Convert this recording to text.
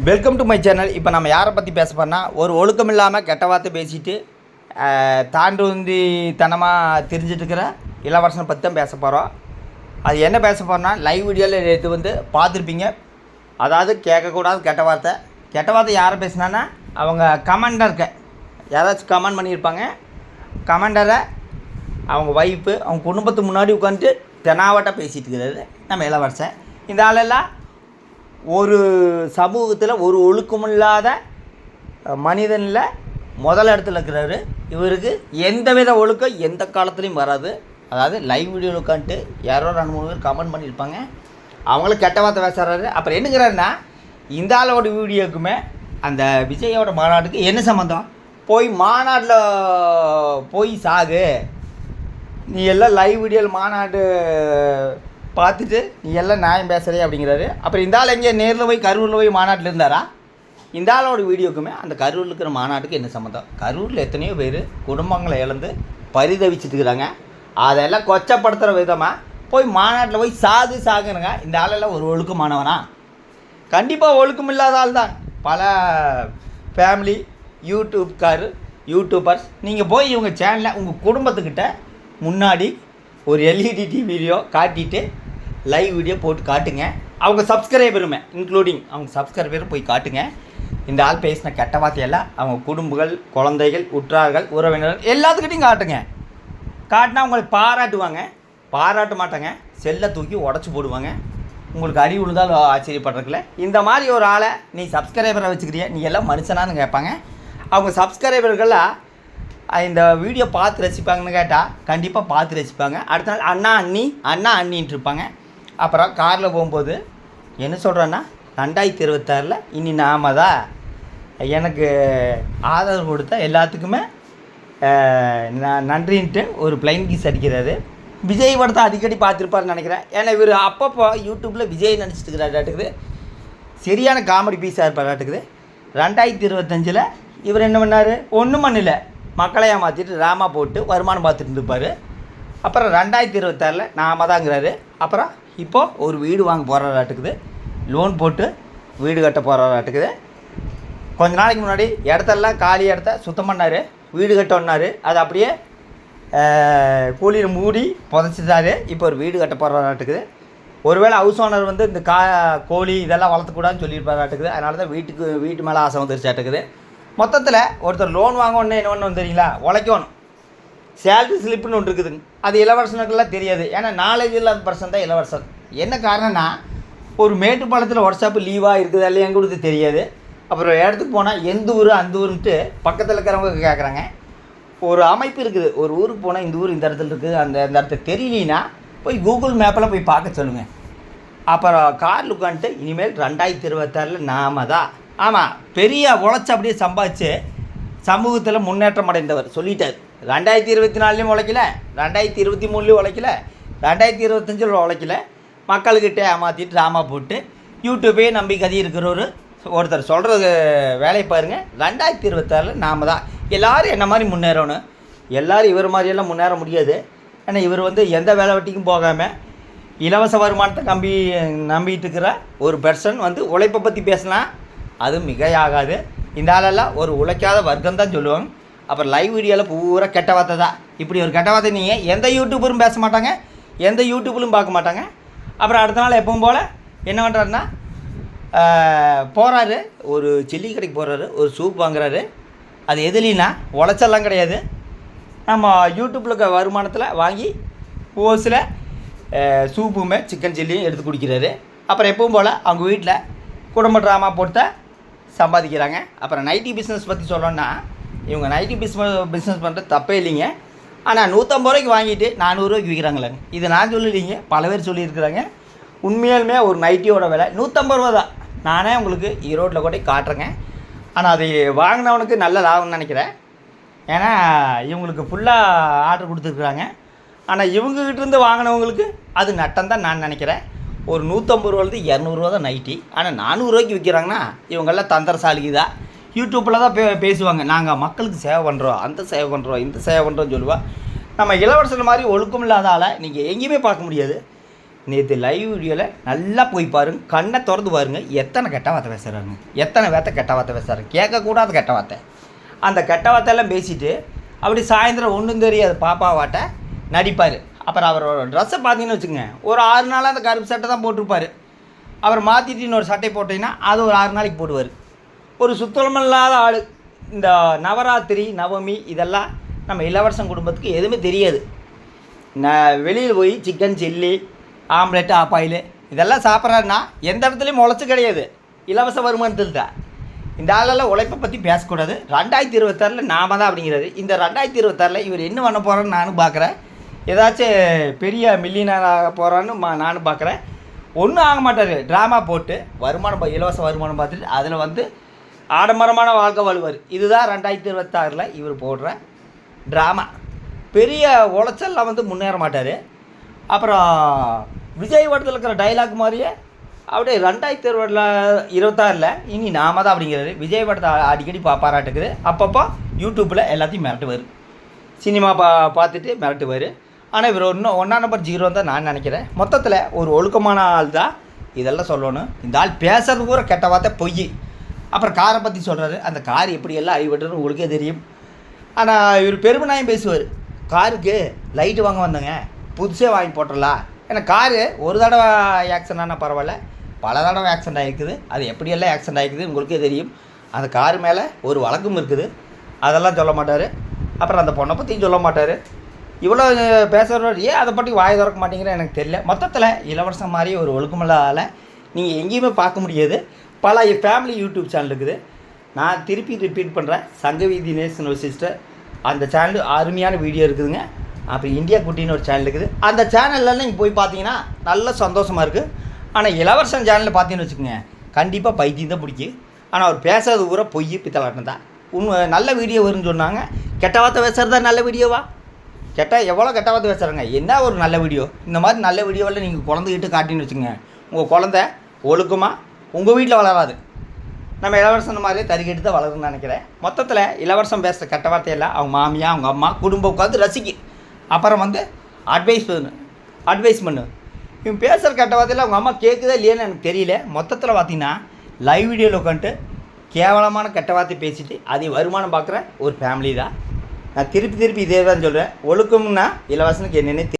Welcome to my channel இப்போ நம்ம யாரை பற்றி பேச போகிறோம்னா ஒரு ஒழுக்கம் இல்லாமல் கெட்ட வார்த்தை பேசிட்டு ஆஹ், தாண்டுந்தி தனமாக தெரிஞ்சிட்டு இருக்கிற இளவரசனை பற்றி தான் பேச போகிறோம் அது என்ன பேச போகிறோம்னா லைவ் வீடியோவில் எடுத்து வந்து பார்த்துருப்பீங்க. அதாவது கேட்கக்கூடாது கெட்ட வார்த்தை. கெட்ட வார்த்தை யாரை பேசினான்னா அவங்க கமெண்டருக்கு யாராச்சும் கமெண்ட் பண்ணியிருப்பாங்க. கமெண்டரை அவங்க ஒய்ஃபு அவங்க குடும்பத்துக்கு முன்னாடி உட்காந்துட்டு தெனாவட்டாக பேசிகிட்டு இருக்கிறது நம்ம இளவரசன். இந்த ஆளெல்லாம் ஒரு சமூகத்தில் ஒரு ஒழுக்கமில்லாத மனிதனில் முதல் இடத்துல இருக்கிறாரு. இவருக்கு எந்த வித ஒழுக்கம் எந்த காலத்துலேயும் வராது. அதாவது லைவ் வீடியோவில் உட்காந்துட்டு யாரோ ரெண்டு மூணு பேர் கமெண்ட் பண்ணியிருப்பாங்க. அவங்களும் கெட்ட வார்த்தை பேசுகிறாரு அப்புறம் என்னங்கிறாருன்னா இந்த ஆளோட வீடியோக்குமே அந்த விஜயோட மாநாட்டுக்கு என்ன சம்மந்தம் போய் மாநாட்டில் போய் சாகு. நீ எல்லாம் லைவ் வீடியோவில் மாநாடு பார்த்துட்டு நீ எல்லாம் நியாயம் பேசுகிறே அப்படிங்கிறாரு. அப்புறம் இந்த ஆள் எங்கே? நேரில் போய் கரூரில் போய் மாநாட்டில் இருந்தாரா? இந்த ஆளோட வீடியோக்குமே அந்த கரூரில் இருக்கிற மாநாட்டுக்கு என்ன சம்மந்தம்? கரூரில் எத்தனையோ பேர் குடும்பங்களை இழந்து பரிதவிச்சிட்டு இருக்கிறாங்க அதெல்லாம் கொச்சப்படுத்துகிற விதமாக போய் மாநாட்டில் போய் சாது சாகுனுங்க. இந்த ஆளெல்லாம் ஒரு ஒழுக்கமானவனா? கண்டிப்பாக ஒழுக்கம் இல்லாத ஆள் தான். பல ஃபேமிலி யூடியூப்காரு யூடியூபர்ஸ் நீங்கள் போய் இவங்க சேனலில் உங்கள் குடும்பத்துக்கிட்ட முன்னாடி ஒரு எல்இடி டிவிலையோ காட்டிட்டு லைவ் வீடியோ போட்டு காட்டுங்க. அவங்க சப்ஸ்கிரைபருமே இன்க்ளூடிங் அவங்க சப்ஸ்கிரைபரும் போய் காட்டுங்க. இந்த ஆள் பேசின கெட்ட வார்த்தையெல்லாம் அவங்க குடும்பங்கள் குழந்தைகள் உற்றார்கள் உறவினர்கள் எல்லாத்துக்கிட்டையும் காட்டுங்க. காட்டினா உங்களை பாராட்டுவாங்க. பாராட்ட மாட்டாங்க. செல்லை தூக்கி உடச்சி போடுவாங்க. உங்களுக்கு அறிவு விழுந்தால் ஆச்சரியப்படுறதுல இந்த மாதிரி ஒரு ஆளை நீ சப்ஸ்கிரைபரை வச்சுக்கிறிய? நீ எல்லாம் மனுஷனான்னு கேட்பாங்க. அவங்க சப்ஸ்கிரைபர்கள்லாம் இந்த வீடியோ பார்த்து ரசிப்பாங்கன்னு கேட்டால் கண்டிப்பாக பார்த்து ரசிப்பாங்க. அடுத்த நாள் அண்ணா அண்ணி அண்ணா அண்ணின்ட்டு இருப்பாங்க. அப்புறம் காரில் போகும்போது என்ன சொல்கிறேன்னா ரெண்டாயிரத்தி இருபத்தாறில் இனி நாம தான் எனக்கு ஆதரவு கொடுத்த எல்லாத்துக்குமே நான் ந- நன்றின்ட்டு ஒரு பிளைன் கீஸ் அடிக்கிறாரு. விஜய் படத்தை அடிக்கடி பார்த்துருப்பாருன்னு நினைக்கிறேன். ஏன்னா இவர் அப்பப்போ யூடியூப்பில் விஜய் நடிச்சிட்டு இருக்கிறாட்டாட்டுக்குது சரியான காமெடி பீஸாக இருப்பாராட்டுக்குது ரெண்டாயிரத்தி இருபத்தஞ்சில் இவர் என்ன பண்ணார்? ஒன்றும் பண்ணல. மக்களை ஏமாற்றிட்டு ராமா போட்டு வருமானம் பார்த்துட்டு இருப்பார் அப்புறம் ரெண்டாயிரத்தி இருபத்தாறில் நாம தாங்கிறாரு. அப்புறம் இப்போது ஒரு வீடு வாங்க போகிறாராட்டுக்குது லோன் போட்டு வீடு கட்ட போகிறாராட்டுக்குது கொஞ்ச நாளைக்கு முன்னாடி இடத்தெல்லாம் காலி இடத்த சுத்தம் பண்ணார். வீடு கட்டணுன்னாரு அது அப்படியே கூலியில் மூடி புதைச்சிட்டாரு. இப்போ ஒரு வீடு கட்ட போகிறாராட்டுக்குது ஒருவேளை ஹவுஸ் ஓனர் வந்து இந்த கா கோழி இதெல்லாம் வளர்த்தக்கூடாதுன்னு சொல்லியிருப்பாராட்டுக்குது. அதனால தான் வீட்டுக்கு வீட்டு மேலே ஆசை வந்துருச்சாட்டுக்குது. மொத்தத்தில் ஒருத்தர் லோன் வாங்கணுன்னு என்ன ஒன்று தெரியுங்களா? உழைக்கணும். சேல்ரி ஸ்லிப்புன்னு ஒன்று இருக்குதுங்க. அது இளவரசனுக்கெல்லாம் தெரியாது. ஏன்னா நாலேஜ் இல்லாத பர்சன் தான் இளவரசன் என்ன காரணம்னா ஒரு மேட்டுப்பாளத்தில் ஒர்க்ஷாப்பு லீவாக இருக்குதா இல்லையாங்கிறது தெரியாது. அப்புறம் இடத்துக்கு போனால் எந்த ஊர் அந்த ஊருன்ட்டு பக்கத்தில் இருக்கிறவங்க கேட்குறாங்க ஒரு அமைப்பு இருக்குது. ஒரு ஊருக்கு போனால் இந்த ஊர் இந்த இடத்துல இருக்குது அந்த இந்த இடத்துக்கு தெரியலனா போய் கூகுள் மேப்பில் போய் பார்க்க சொல்லுங்கள் அப்புறம் காரில் உட்காந்துட்டு இனிமேல் ரெண்டாயிரத்தி இருபத்தாறில் நாம தான். ஆமாம் பெரிய உழைச்சி அப்படியே சம்பாதிச்சு சமூகத்தில் முன்னேற்றம் அடைந்தவர். சொல்லிட்டார். ரெண்டாயிரத்தி இருபத்தி நாலுலேயும் உழைக்கல ரெண்டாயிரத்தி இருபத்தி மூணுலேயும் உழைக்கல ரெண்டாயிரத்தி இருபத்தஞ்சில் உழைக்கல. மக்கள்கிட்ட ஏமாற்றிட்டு ட்ராமா போட்டு யூடியூப்பே நம்பி கதி இருக்கிறவர் ஒருத்தர் சொல்கிறது வேலையை பாருங்கள் ரெண்டாயிரத்தி இருபத்தாறில் நாம தான். எல்லோரும் என்ன மாதிரி முன்னேறணும்? எல்லோரும் இவர் மாதிரியெல்லாம் முன்னேற முடியாது. ஆனால் இவர் வந்து எந்த வேலை வெட்டிக்கும் போகாமல் இலவச வருமானத்தை நம்பி நம்பிட்டு இருக்கிற ஒரு பெர்சன் வந்து உழைப்பை பற்றி பேசினா அது மிகையாகாது. இந்த ஆளெல்லாம் ஒரு உழைக்காத வர்க்கம் தான் சொல்லுவாங்க அப்புறம் லைவ் வீடியோவில் பூரா கெட்ட வார்த்தை தான். இப்படி ஒரு கெட்ட வார்த்தை நீங்கள் எந்த யூடியூபரும் பேச மாட்டாங்க எந்த யூடியூப்லையும் பார்க்க மாட்டாங்க. அப்புறம் அடுத்த நாள் எப்பவும் போல் என்ன பண்ணுறாருன்னா போகிறாரு ஒரு சில்லி கடைக்கு போகிறாரு ஒரு சூப் வாங்குறாரு. அது எதுலினா உழைச்செல்லாம் கிடையாது. நம்ம யூடியூப்பில் இருக்க வருமானத்தில் வாங்கி ஓஸில் சூப்புமே சிக்கன் சில்லியும் எடுத்து குடிக்கிறாரு. அப்புறம் எப்பவும் போல் அவங்க வீட்டில் குடும்ப ட்ராமா போட்டு சம்பாதிக்கிறாங்க. அப்புறம் நைட்டி பிஸ்னஸ் பற்றி சொல்லணும்னா இவங்க நைட்டி பிஸ்னஸ் பிஸ்னஸ் பண்ணுறது தப்பே இல்லைங்க. ஆனால் நூற்றம்பது ரூபாய்க்கு வாங்கிட்டு நானூறுரூவாய்க்கு விற்கிறாங்களேங்க இது நான் சொல்லலைங்க பல பேர் சொல்லியிருக்கிறாங்க. உண்மையாலுமே ஒரு நைட்டியோட விலை நூற்றம்பது ரூபா தான். நானே உங்களுக்கு ஈரோட்டில் கூட காட்டுறேங்க. ஆனால் அது வாங்கினவனுக்கு நல்ல லாபம்னு நினைக்கிறேன். ஏன்னா இவங்களுக்கு ஃபுல்லாக ஆர்டர் கொடுத்துருக்குறாங்க. ஆனால் இவங்ககிட்டருந்து வாங்கினவங்களுக்கு அது நட்டம் தான் நான் நினைக்கிறேன். ஒரு நூற்றம்பது ரூபாலேருந்து இரநூறுவா தான் நைட்டி ஆனால் நானூறுரூவாய்க்கு விற்கிறாங்கன்னா இவங்கெல்லாம் தந்திரசாலிக்கு தான். யூடியூப்பில் தான் பே பேசுவாங்க. நாங்கள் மக்களுக்கு சேவை பண்ணுறோம் அந்த சேவை பண்ணுறோம் இந்த சேவை பண்ணுறோம்னு சொல்லுவா. நம்ம இளவரசர் மாதிரி ஒழுக்கம் இல்லாத ஆளை நீங்கள் எங்கேயுமே பார்க்க முடியாது. நேற்று லைவ் வீடியோவில் நல்லா போய் பாருங்க. கண்ணை திறந்து பாருங்க. எத்தனை கெட்ட வார்த்தை பேசுகிறாங்க எத்தனை வேத்த கெட்ட வார்த்தை பேசுகிறாங்க கேட்கக்கூடாத கெட்ட வார்த்தை. அந்த கெட்ட வார்த்தையெல்லாம் பேசிட்டு அப்படி சாயந்தரம் ஒன்றும் தெரியாது பாப்பாவாட்ட நடிப்பார். அப்புறம் அவரோட ட்ரெஸ்ஸை பார்த்தீங்கன்னு வச்சுக்கோங்க. ஒரு ஆறு நாளாக அந்த கருப்பு சட்டை தான் போட்டிருப்பாரு. அவர் மாற்றிட்டு இன்னொரு சட்டை போட்டிங்கன்னா அது ஒரு ஆறு நாளைக்கு போடுவார். ஒரு சுத்தமில்லாத ஆள். இந்த நவராத்திரி நவமி இதெல்லாம் நம்ம இளவரசன் குடும்பத்துக்கு எதுவுமே தெரியாது. நான் வெளியில் போய் சிக்கன் சில்லி ஆம்லெட் ஆப்பாயில் இதெல்லாம் சாப்பிட்றாருன்னா எந்த இடத்துலையும் முளைச்சு கிடையாது. இலவச வருமானத்தில் தான் இந்த ஆளெல்லாம் உழைப்பை பற்றி பேசக்கூடாது. ரெண்டாயிரத்தி இருபத்தாறில் நாம தான் அப்படிங்கிறது. இந்த ரெண்டாயிரத்தி இருபத்தாறில் இவர் என்ன பண்ண போகிறான்னு நானும் பார்க்குறேன். ஏதாச்சும் பெரிய மில்லியனர் ஆக போகிறான்னு மா நானும் பார்க்குறேன் ஒன்றும் ஆக மாட்டார். ட்ராமா போட்டு வருமானம் பா- இலவச வருமானம் பார்த்துட்டு அதில் வந்து ஆடம்பரமான வாழ்க்கை வாழ்வார். இதுதான் ரெண்டாயிரத்தி இருபத்தாறில் இவர் போடுற ட்ராமா பெரிய உளைச்சல்லாம் வந்து முன்னேற மாட்டார். அப்புறம் விஜய் படத்தில் இருக்கிற டைலாக் மாதிரியே அப்படியே ரெண்டாயிரத்தி இருபதில் இருபத்தாறில் இனி நாம தான் அப்படிங்கிறாரு. விஜய் படத்தை அடிக்கடி பா பாராட்டுக்குது. அப்பப்போ யூடியூப்பில் எல்லாத்தையும் மிரட்டுவார். சினிமா பா பார்த்துட்டு மிரட்டுவார். ஆனால் இவர் இன்னும் ஒன்றா நம்பர் ஜீரோ தான் நான் நினைக்கிறேன். மொத்தத்தில் ஒரு ஒழுக்கமான ஆள் தான் இதெல்லாம் சொல்லணும். இந்த ஆள் பேசுறது கூட கெட்ட வார்த்தை பொய். அப்புறம் காரை பற்றி சொல்கிறாரு அந்த கார் எப்படி எல்லாம் உங்களுக்கே தெரியும். ஆனால் இவர் பெருமநாயம் பேசுவார். காருக்கு லைட்டு வாங்க வந்தேங்க. புதுசே வாங்கி போட்டுடலாம் ஏன்னா காரு ஒரு தடவை ஆக்சிடென்ட் ஆனால் பரவாயில்ல. பல தடவை ஆக்சிடென்ட் ஆகிருக்குது அது எப்படியெல்லாம் ஆக்சிடென்ட் ஆகிருக்குது உங்களுக்கே தெரியும். அந்த கார் மேலே ஒரு வழக்கம் இருக்குது. அதெல்லாம் சொல்ல மாட்டார். அப்புறம் அந்த பொண்ணை பற்றியும் சொல்ல மாட்டார். இவ்வளோ பேசுகிறவர் ஏன் அதை பற்றி வாய் திறக்க மாட்டேங்கிற எனக்கு தெரியல. மொத்தத்தில் இளவரசன் மாதிரி ஒரு ஒழுக்கமில்லாத ஆளை நீங்கள் எங்கேயுமே பார்க்க முடியாது. பல ஃபேமிலி யூடியூப் சேனல் இருக்குது. நான் திருப்பி ரிப்பீட் பண்ணுறேன் சங்கவி தினேஷ்னு ஒரு சிஸ்டர் அந்த சேனல் அருமையான வீடியோ இருக்குதுங்க. அப்புறம் இந்தியா குட்டின்னு ஒரு சேனல் இருக்குது. அந்த சேனல்லாம் நீங்கள் போய் பார்த்தீங்கன்னா நல்ல சந்தோஷமாக இருக்குது ஆனால் இளவரசன் சேனலில் பார்த்தீங்கன்னு வச்சுக்கோங்க கண்டிப்பாக பைத்தியம் தான் பிடிக்கும். ஆனால் அவர் பேசுறது பூரா பொய் பித்தலாட்டம் தான் உண்மை நல்ல வீடியோ வரும்னு சொன்னாங்க. கெட்ட வார்த்தை பேசுகிறதா நல்ல வீடியோவா கெட்டால் எவ்வளோ கெட்ட பேசுகிறாங்க என்ன ஒரு நல்ல வீடியோ இந்த மாதிரி நல்ல வீடியோவில் நீங்கள் குழந்தைகிட்ட காட்டின்னு வச்சுங்க உங்கள் குழந்த ஒழுக்கமாக உங்கள் வீட்டில் வளராது. நம்ம இளவரசன் மாதிரியே தறிக்கிட்டு தான் வளரும்னு நினைக்கிறேன். மொத்தத்தில் இளவரசன் பேசுகிற கெட்ட வார்த்தையெல்லாம் அவங்க மாமியா அவங்க அம்மா குடும்பம் உட்காந்து ரசிக்கு. அப்புறம் வந்து அட்வைஸ் பண்ணு. அட்வைஸ் பண்ணு. இவன் பேசுகிற கெட்ட வார்த்தையில் அவங்க அம்மா கேட்குதா இல்லையான்னு எனக்கு தெரியல. மொத்தத்தில் பார்த்தீங்கன்னா லைவ் வீடியோவில் உட்காந்துட்டு கேவலமான கெட்ட வார்த்தை பேசிட்டு அதை வருமானம் பார்க்குற ஒரு ஃபேமிலி தான் நான் திருப்பி திருப்பி இதே தான் சொல்கிறேன் ஒழுக்கம்னா இலவசனுக்கு என்னென்ன